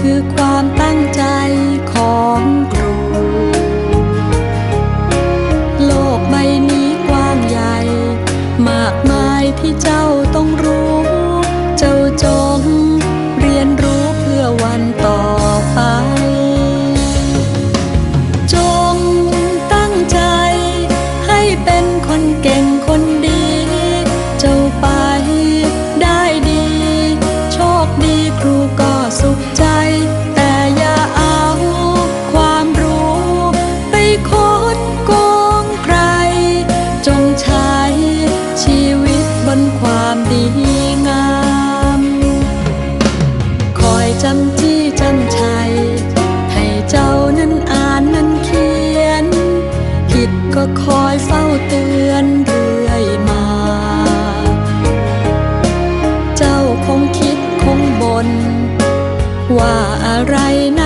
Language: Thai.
คือความตั้งใจของครู โลกใบนี้กว้างใหญ่ มากมายที่เจ้า คอยเฝ้าเตือนเรื่อยมา เจ้าคงคิดคงบน ว่าอะไรนะ